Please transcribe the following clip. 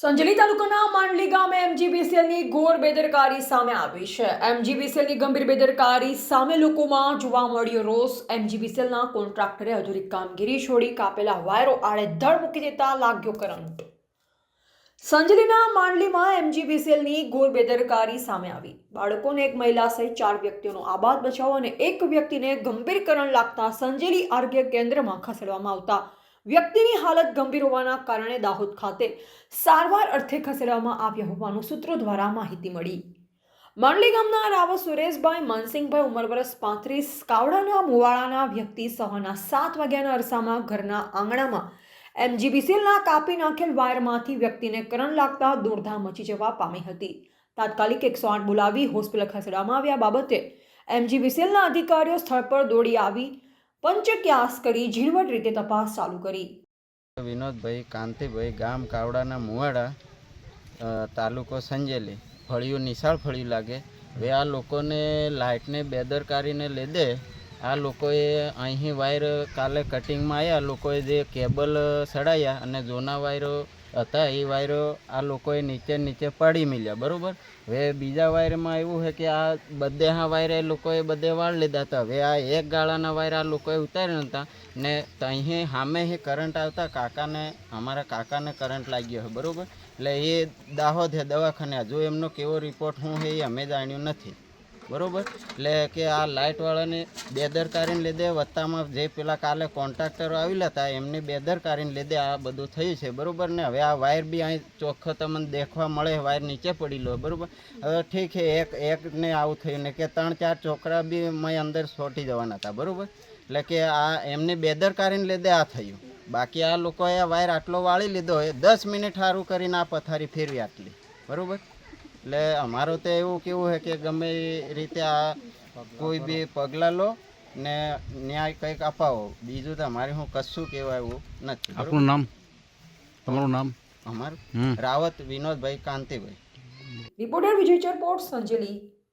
સંજલી તાલુકાના માંડલી ગામે એમજીબીસીએલની ઘોર બેદરકારી સામે આવી છે. એમજીબીસીએલની ગંભીર બેદરકારી સામે લોકોમાં જોવા મળ્યો રોષ. એમજીબીસીએલના કોન્ટ્રાક્ટરે અધૂરી કામગીરી છોડી કાપેલા વાયરો આડેધડ મૂકી દેતા લાગ્યો કરંટ. સંજલીના માંડલીમાં એમજીબીસીએલની ઘોર બેદરકારી સામે આવી. બાળકોને એક મહિલા સહિત ચાર વ્યક્તિઓનો આબાદ બચાવ અને એક વ્યક્તિને ગંભીર કરંટ લાગતા સંજેલી આરોગ્ય કેન્દ્રમાં ખસેડવામાં આવતા વ્યક્તિની હાલત ગંભીર હોવાના કારણે દાહોદ ખાતે સારવાર અર્થે ખસેડવામાં આવ્યા હોવાનું સૂત્રો દ્વારા માહિતી મળી. માંડલી ગામના રાવ સુરેશભાઈ, માનસિંહભાઈ ઉંમર વર્ષ પાંત્રીસ, કાવડાના મુવાડાના વ્યક્તિ સવારના સાત વાગ્યાના અરસામાં ઘરના આંગણામાં એમજીબીસીએલના કાપી નાખેલ વાયરમાંથી વ્યક્તિને કરંટ લાગતા દોડધામ મચી જવા પામી હતી. તાત્કાલિક એકસો આઠ બોલાવી હોસ્પિટલ ખસેડવામાં આવ્યા બાબતે એમજીબીસીએલના અધિકારીઓ સ્થળ પર દોડી આવી પંચક્યાસ કરી ઝીણવટ રીતે તપાસ ચાલુ કરી. વિનોદભાઈ કાંતિભાઈ ગામ કાવડાના મુવાડા તાલુકો સંજેલી. ફળિયું, નિશાળ ફળિયું લાગે. હવે આ લોકોને લાઇટને બેદરકારીને લીધે આ લોકોએ અહીં વાયર કાલે કટિંગમાં આવ્યા લોકોએ જે કેબલ સડાયા અને જૂના વાયરો હતા, એ વાયરો આ લોકોએ નીચે નીચે પાડી મળ્યા બરાબર? હવે બીજા વાયરમાં એવું છે કે આ બધે હા વાયર લોકોએ બધે વાળ લીધા હતા. હવે આ એક ગાળાના વાયર આ લોકોએ ઉતાર્યા હતા ને અહીં સામે એ કરંટ આવતા, કાકાને, અમારા કાકાને કરંટ લાગ્યો છે, બરાબર? એટલે એ દાહોદ છે દવાખાને હજુ એમનો કેવો રિપોર્ટ શું છે એ અમે જાણ્યું નથી. બરાબર? એટલે કે આ લાઇટવાળાને બેદરકારીને લીધે વત્તામાં જે પેલા કાલે કોન્ટ્રાક્ટરો આવેલા હતા એમની બેદરકારીને લીધે આ બધું થયું છે, બરાબર ને? હવે આ વાયર બી અહીં ચોખ્ખો તમને દેખવા મળે, વાયર નીચે પડેલો બરાબર? હવે ઠીક છે, એક, એકને આવું થયું ને કે ત્રણ, ચાર છોકરા બી મેં અંદર છોટી જવાના હતા, બરાબર? એટલે કે આ એમની બેદરકારીને લીધે આ થયું. બાકી આ લોકોએ વાયર આટલો વાળી લીધો હોય દસ મિનિટ સારું કરીને આ પથારી ફેરવી આટલી, બરાબર? એટલે અમારું તો એવું કેવું છે કે ગમે એ રીતે આ કોઈ બી પગલાં લો ને ન્યાય કંઈક અપાવો. બીજું તો અમારે હું કશું કહેવાય એવું નથી? આપણું નામ? તમારું નામ? અમારું? રાવત વિનોદભાઈ કાંતિભાઈ. રિપોર્ટર વિજય ચરપોટ સંજેલી.